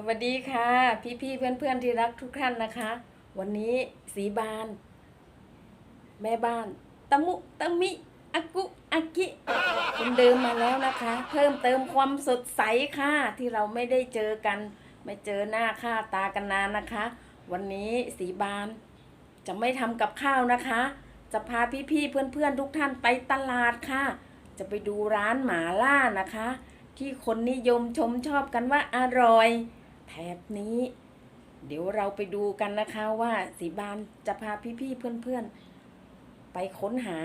สวัสดีค่ะ พี่พี่เพื่อนเพื่อนที่รักทุกท่านนะคะ วันนี้สีบาน แม่บ้านตะมุตะมิอากุอากิคนเดิมมาแล้วนะคะ เพิ่มเติมความสดใสค่ะ ที่เราไม่ได้เจอกัน ไม่เจอหน้าค่าตากันนานนะคะ วันนี้สีบาน จะไม่ทำกับข้าวนะคะ จะพาพี่พี่ๆเพื่อนทุกท่านไปตลาดค่ะ จะไปดูร้านหมาล่านะคะ ที่คนนิยมชมชอบกันว่าอร่อย แถบนี้ เดี๋ยวเราไปดูกันนะคะว่าสีบานจะพาพี่ๆเพื่อนๆ ไปค้นหา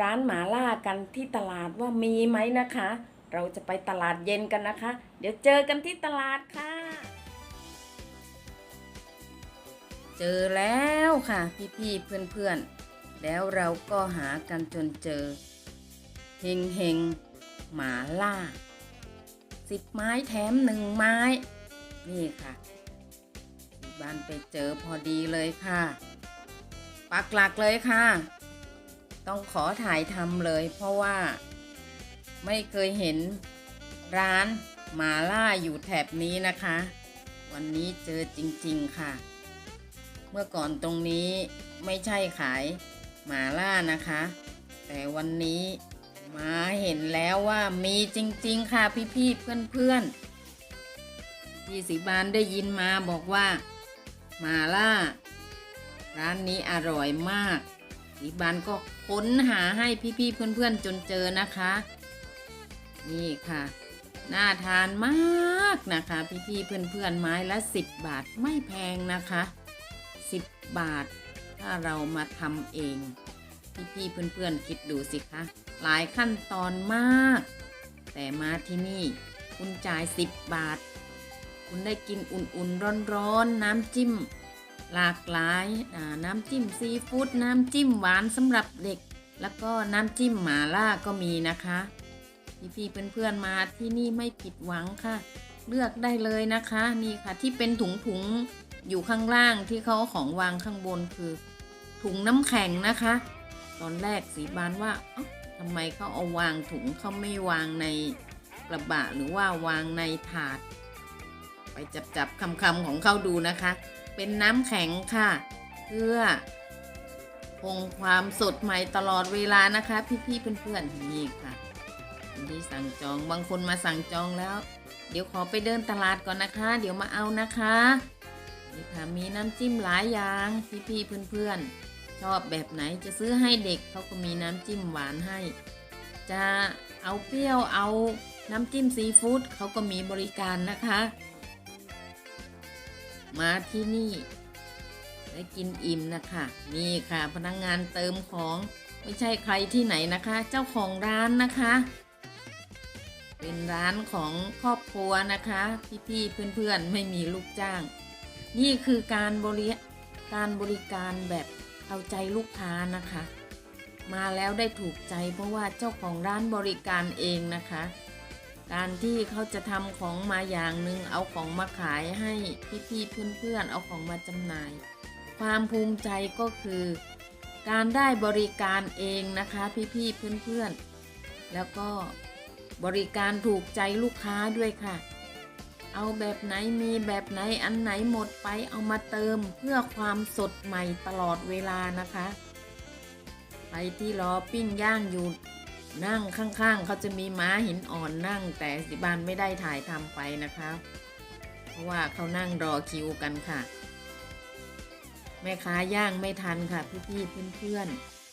ร้านหมาล่ากันที่ตลาดว่ามีไหมนะคะ เราจะไปตลาดเย็นกันนะคะ เดี๋ยวเจอกันที่ตลาดค่ะ เจอแล้วค่ะพี่ๆเพื่อนๆ แล้วเราก็หากันจนเจอเฮงเฮงหมาล่าสิบไม้แถมหนึ่งไม้ นี่ค่ะบ้านไปเจอพอดีเลยค่ะ ปักหลักเลยค่ะ ต้องขอถ่ายทำเลย เพราะว่า ไม่เคยเห็นร้านหมาล่าอยู่แถบนี้นะคะ วันนี้เจอจริงๆค่ะ เมื่อก่อนตรงนี้ไม่ใช่ขายหมาล่านะคะ แต่วันนี้มาเห็นแล้วว่ามีจริงๆค่ะพี่ๆเพื่อนๆ พี่สีบานได้ยินมาบอกว่ามาล่า ร้านนี้อร่อยมากสีบานก็ค้นหาให้พี่ๆเพื่อนๆจนเจอนะคะ นี่ค่ะ น่าทานมากนะคะ พี่ๆเพื่อนๆไม้ละ 10 บาทไม่แพงนะคะ 10 บาท ถ้าเรามาทำเอง พี่ๆเพื่อนๆคิดดูสิคะหลายขั้นตอนมาก แต่มาที่นี่คุณจ่าย 10 บาท คุณได้กินอุ่นๆร้อนๆน้ำจิ้ม หลากหลายน้ำจิ้มซีฟู้ดน้ำจิ้มหวานสำหรับเด็ก แล้วก็น้ำจิ้มหมาล่าก็มีนะคะพี่ๆเพื่อนๆมาที่นี่ไม่ผิดหวังค่ะ เลือกได้เลยนะคะนี่ค่ะที่เป็นถุงๆอยู่ข้างล่างที่เขาของวางข้างบนคือ ถุงน้ำแข็งนะคะ ตอนแรกสีบานว่าเอ้าทำไมเขาเอาวางถุงเขาไม่วางในกระบะหรือว่าวางในถาด ไปจับจับๆคำของเขาดูนะคะ เป็นน้ำแข็งค่ะ เพื่อคงความสดใหม่ตลอดเวลานะคะ พี่ๆเพื่อนๆนี่ค่ะที่สั่งจองบางคนมาสั่งจองแล้ว เดี๋ยวขอไปเดินตลาดก่อนนะคะ เดี๋ยวมาเอานะคะนี่ค่ะมีน้ำจิ้มหลายอย่างพี่ๆเพื่อนๆ ชอบแบบไหนจะซื้อให้เด็กเขาก็มีน้ำจิ้มหวานให้ จะเอาเปรี้ยวเอาน้ำจิ้มซีฟู้ดเขาก็มีบริการนะคะ มาที่นี่ ได้กินอิ่มนะคะ นี่ค่ะ พนักงงานเติมของไม่ใช่ใครที่ไหนนะคะ เจ้าของร้านนะคะ เป็นร้านของครอบครัวนะคะ พี่ๆเพื่อนๆไม่มีลูกจ้าง นี่คือการบริการบริการแบบเอาใจลูกค้านะคะ มาแล้วได้ถูกใจเพราะว่าเจ้าของร้านบริการเองนะคะ การที่เขาจะทำของมาอย่างหนึ่งเอาของมาขายให้พี่ๆเพื่อนๆเอาของมาจำหน่าย ความภูมิใจก็คือ การได้บริการเองนะคะพี่ๆเพื่อนๆ แล้วก็บริการถูกใจลูกค้าด้วยค่ะ เอาแบบไหนมีแบบไหนอันไหนหมดไปเอามาเติมเพื่อความสดใหม่ตลอดเวลานะคะ ไปที่รอปิ้งย่างอยู่ นั่งข้างๆเขาจะมีม้าหินอ่อนนั่ง แต่สิบานไม่ได้ถ่ายทำไปนะคะเพราะว่าเขานั่งรอคิวกันค่ะ แม่ค้าย่างไม่ทันค่ะพี่ๆเพื่อน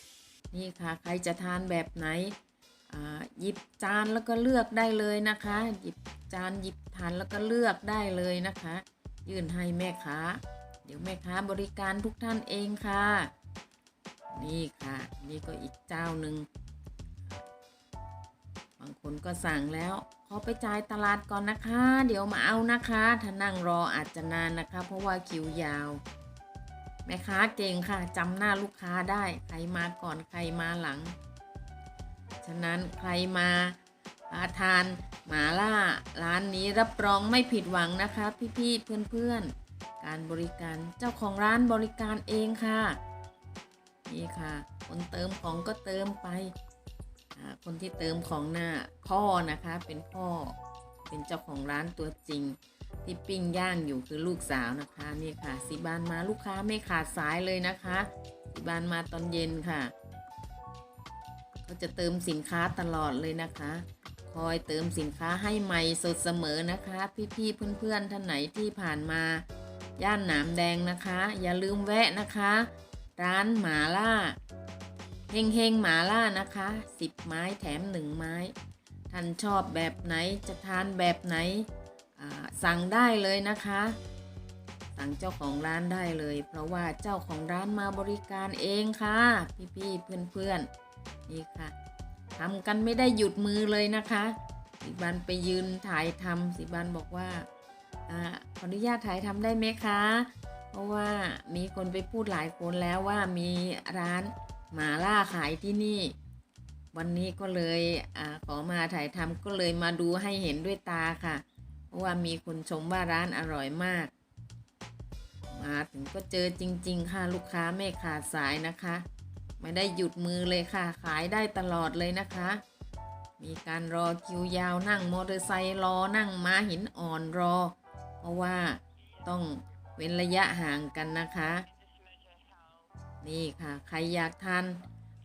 ๆนี่ค่ะใครจะทานแบบไหนหยิบจานแล้วก็เลือกได้เลยนะคะ หยิบจานหยิบทานแล้วก็เลือกได้เลยนะคะ ยื่นให้แม่ค้า เดี๋ยวแม่ค้าบริการทุกท่านเองค่ะ นี่ค่ะ นี่ก็อีกเจ้าหนึ่ง บางคนก็สั่งแล้วขอไปจ่ายตลาดก่อนนะคะ เดี๋ยวมาเอานะคะ ถ้านั่งรออาจจะนานนะคะ เพราะว่าคิวยาว แม่ค้าเก่งค่ะจำหน้าลูกค้าได้ ใครมาก่อนใครมาหลัง ฉะนั้นใครมาอาทานหมาล่าร้านนี้รับรองไม่ผิดหวังนะคะ พี่ๆเพื่อนๆ การบริการเจ้าของร้านบริการเองค่ะ นี่ค่ะ คนเติมของก็เติมไป คนที่เติมของหน้าพ่อนะคะ เป็นพ่อเป็นเจ้าของร้านตัวจริง ที่ปิ้งย่างอยู่คือลูกสาวนะคะ นี่ค่ะสีบานมาลูกค้าไม่ขาดสายเลยนะคะสีบานมาตอนเย็นค่ะเขาจะเติมสินค้าตลอดเลยนะคะ คอยเติมสินค้าให้ใหม่สดเสมอนะคะ พี่ๆเพื่อนๆท่านไหนที่ผ่านมา ย่านหนามแดงนะคะ อย่าลืมแวะนะคะ ร้านหมาล่า เฮงเฮงหมาล่านะคะ10ไม้แถม1ไม้ ท่านชอบแบบไหนจะทานแบบไหน สั่งได้เลยนะคะ สั่งเจ้าของร้านได้เลย เพราะว่าเจ้าของร้านมาบริการเองค่ะ พี่ๆเพื่อนๆนี่ค่ะทำกันไม่ได้หยุดมือเลยนะคะ สิบันไปยืนถ่ายทำสิบันบอกว่าอขออนุญาตถ่ายทำได้ไหมคะ เพราะว่ามีคนไปพูดหลายคนแล้วว่ามีร้าน หมาล่าขายที่นี่ วันนี้ก็เลยอขอมาถ่ายทำก็เลยมาดูให้เห็นด้วยตาค่ะ เพราะว่ามีคนชมว่าร้านอร่อยมาก มาถึงก็เจอจริง ๆ ค่ะลูกค้าไม่ขาดสายนะคะ ไม่ได้หยุดมือเลยค่ะ ขายได้ตลอดเลยนะคะ มีการรอคิวยาวนั่งมอเตอร์ไซค์รอนั่งม้าหินอ่อนรอ เพราะว่าต้องเว้นระยะห่างกันนะคะ นี่ค่ะใครอยากทาน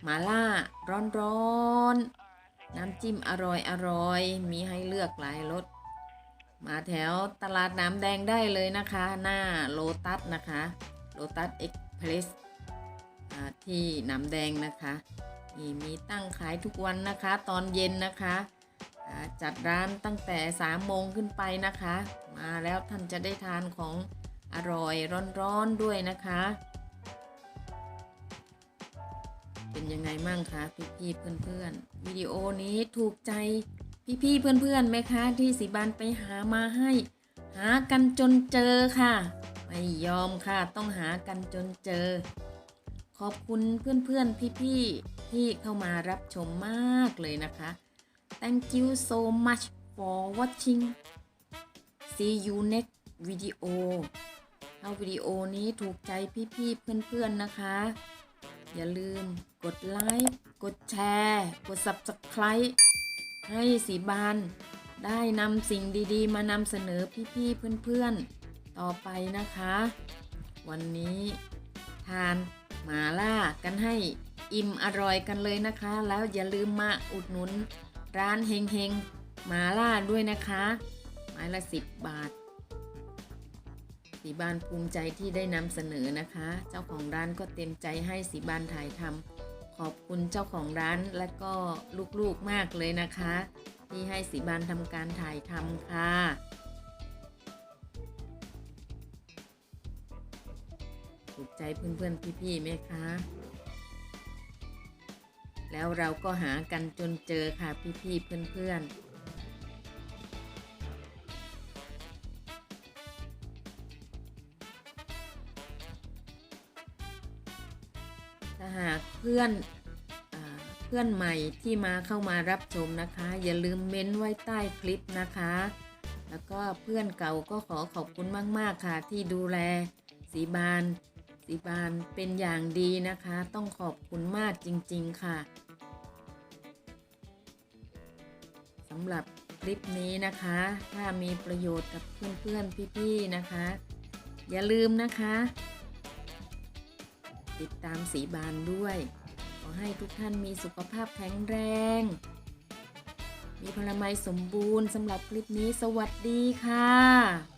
หมาล่าร้อนๆ น้ำจิ้มอร่อยอร่อยๆมีให้เลือกหลายรสมาแถวตลาดน้ำแดงได้เลยนะคะ หน้าโลตัสนะคะโลตัสเอ็กเพรสที่น้ำแดงนะคะนี่มีตั้งขายทุกวันนะคะ ตอนเย็นนะคะจัดร้านตั้งแต่3โมงขึ้นไปนะคะ มาแล้วท่านจะได้ทานของอร่อยร้อนๆด้วยนะคะ เป็นยังไงมั่งคะพี่ๆเพื่อนๆวิดีโอนี้ถูกใจพี่ๆเพื่อนๆไหมคะที่สีบานไปหามาให้ หากันจนเจอค่ะ ไม่ยอมค่ะต้องหากันจนเจอ ขอบคุณเพื่อนๆพี่ๆที่เข้ามารับชมมากเลยนะคะ Thank you so much for watching see you next video ถ้าวิดีโอนี้ถูกใจพี่ๆเพื่อนๆนะคะ อย่าลืม กดไลค์ กดแชร์ กด Subscribe ให้สีบานได้นำสิ่งดีๆ มานำเสนอพี่ๆเพื่อนๆ ต่อไปนะคะ วันนี้ทานหมาล่ากันให้อิ่มอร่อยกันเลยนะคะ แล้วอย่าลืมมาอุดหนุน ร้านเฮงเฮงหมาล่าด้วยนะคะไม้ละสิบบาท สีบานภูมิใจที่ได้นำเสนอนะคะ เจ้าของร้านก็เต็มใจให้สีบานถ่ายทำ ขอบคุณเจ้าของร้านและก็ลูกๆมากเลยนะคะ ที่ให้สีบานทำการถ่ายทำค่ะ ถูกใจเพื่อนๆพี่ๆไหมคะ แล้วเราก็หากันจนเจอค่ะพี่ๆเพื่อนๆ เพื่อนอเพื่อนใหม่ที่มาเข้ามารับชมนะคะ อย่าลืมเม้นไว้ใต้คลิปนะคะ แล้วก็เพื่อนเก่าก็ขอขอบคุณมาก ๆ ค่ะ ที่ดูแลสีบานสีบานเป็นอย่างดีนะคะ ต้องขอบคุณมากจริง ๆ ค่ะสำหรับคลิปนี้นะคะ ถ้ามีประโยชน์กับเพื่อนๆพี่ๆนะคะ อย่าลืมนะคะ ติดตามสีบานด้วย ขอให้ทุกท่านมีสุขภาพแข็งแรง มีพลไม้สมบูรณ์สำหรับคลิปนี้สวัสดีค่ะ